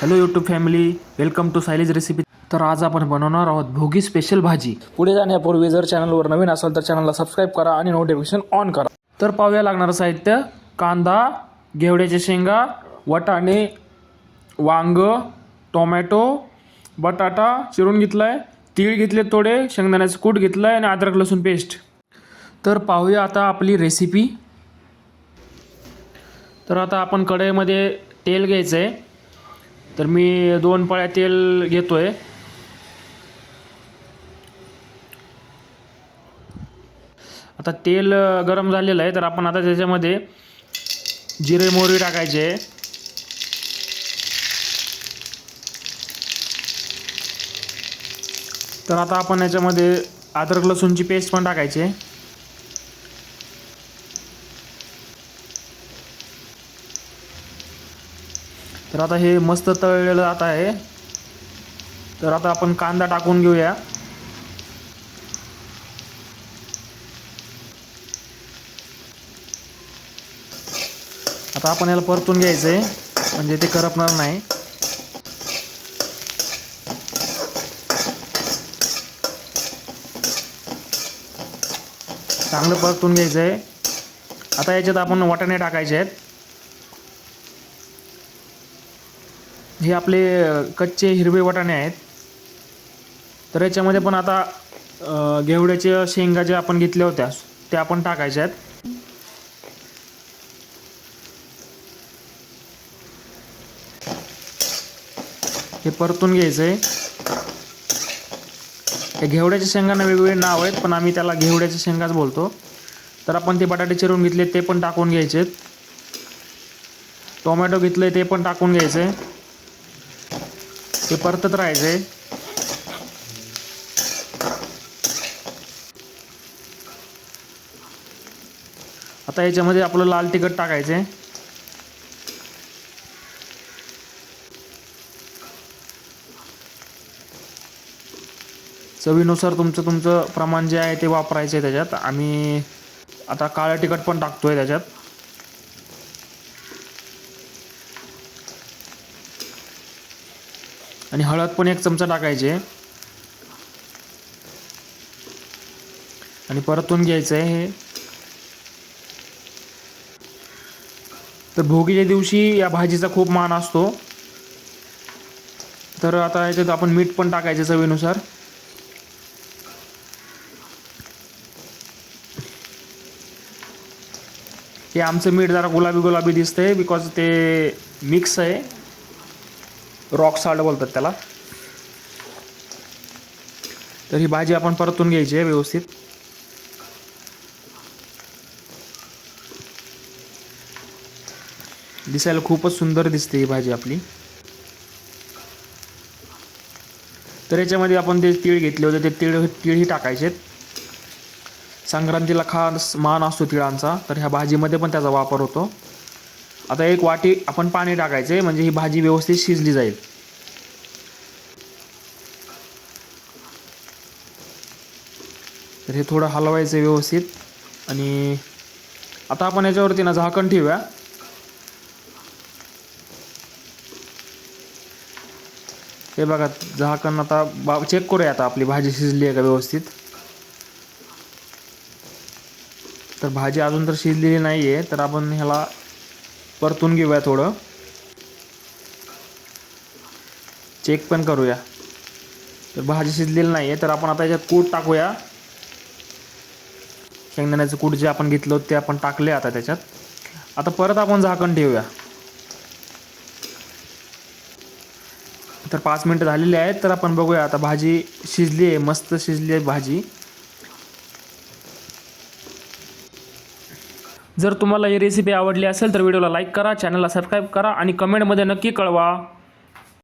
Hello YouTube family welcome to Sayali's recipe तर आज आपण बनवणार आहोत भोगी स्पेशल भाजी. पुढे जाण्यापूर्वी जर चॅनलवर नवीन असाल तर चॅनलला सबस्क्राईब करा आणि नोटिफिकेशन ऑन करा. तर पाहूया लागणारं साहित्य. कांदा घेवड्याच्या शेंगा वटाणे वांग टोमॅटो बटाटा चिरून घेतलाय तीळ घेतले थोडे शेंगदाण्याचं कूट घेतलं आहे आणि अद्रक लसूण पेस्ट तर पाहूया आता आपली रेसिपी तर आता आपण कढईमध्ये तेल घ्यायचं आहे तर मी दोन पळ्या तेल घेतो आहे आता तेल गरम झालेलं आहे तर आपण आता त्याच्यामध्ये जिरे मोहरी टाकायचे. तर आता आपण याच्यामध्ये अद्रक लसूणची पेस्ट पण टाकायची. आहे तर आता हे मस्त तळलेलं आता आहे. तर आता आपण कांदा टाकून घेऊया. आता आपण याला परतून घ्यायचं आहे म्हणजे ते करपणार नाही. चांगलं परतून घ्यायचं आहे आता याच्यात आपण वाटाणे टाकायचे आहेत हे आपले कच्चे हिरवे वाटाणे आहेत तर याच्यामध्ये पण आता घेवड्याच्या शेंगा ज्या आपण घेतल्या होत्या त्या आपण टाकायच्या आहेत. हे परतून घ्यायचं आहे घेवड्याच्या शेंगांना वेगवेगळे नाव आहेत पण आम्ही त्याला घेवड्याच्या शेंगाच बोलतो. तर आपण ते बटाटे चिरून घेतले ते पण टाकून घ्यायचे आहेत टोमॅटो घेतले ते पण टाकून घ्यायचे ते परतत राहायचे आता याच्यामध्ये आपलं लाल तिखट टाकायचंय. चवीनुसार तुमचं तुमचं प्रमाण जे आहे ते वापरायचं आहे त्याच्यात. आम्ही आता काळं तिखट पण टाकतोय त्याच्यात. आणि हळद पण एक चमचा टाकायचे. आणि परतून घ्यायचं आहे हे. तर भोगीच्या दिवशी या भाजीचा खूप मान असतो. तर आता याच्यात आपण मीठ पण टाकायचं चवीनुसार. हे आमचं मीठ जरा गुलाबी गुलाबी दिसतंय बिकॉज ते मिक्स आहे. रॉक साल्ट बोलतात त्याला. तर ही भाजी आपण परतून घ्यायची आहे व्यवस्थित. दिसायला खूपच सुंदर दिसते ही भाजी आपली. तर याच्यामध्ये आपण ते तीळ घेतले होते ते तीळ तीळही टाकायचे संक्रांतीला खास मान असतो तिळांचा तर ह्या भाजीमध्ये पण त्याचा वापर होतो. आता एक वाटी आपण पाणी टाकायचे म्हणजे ही भाजी व्यवस्थित शिजली जाईल. तर हे थोडं हलवायचं व्यवस्थित. आणि आता आपण याच्यावरती ना झाकण ठेवूया. हे बघा झाकण आता बा चेक करूया आता आपली भाजी शिजली आहे का व्यवस्थित. तर भाजी अजून तर शिजलेली नाही आहे तर आपण ह्याला परतून घेऊया थोडं. चेक पण करूया. तर भाजी शिजलेली नाही आहे तर आपण आता याच्यात कूट टाकूया. शेंगदाण्याचं कूट जे आपण घेतलं होतं ते आपण टाकले आता त्याच्यात. आता परत आपण झाकण ठेवूया. तर पाच मिनटं झालेली आहेत तर आपण बघूया आता भाजी शिजली आहे मस्त शिजली आहे भाजी. जर तुम्हाला ही रेसिपी आवडली असेल तर व्हिडिओला लाईक करा चॅनलला सबस्क्राईब करा आणि कमेंटमध्ये नक्की कळवा.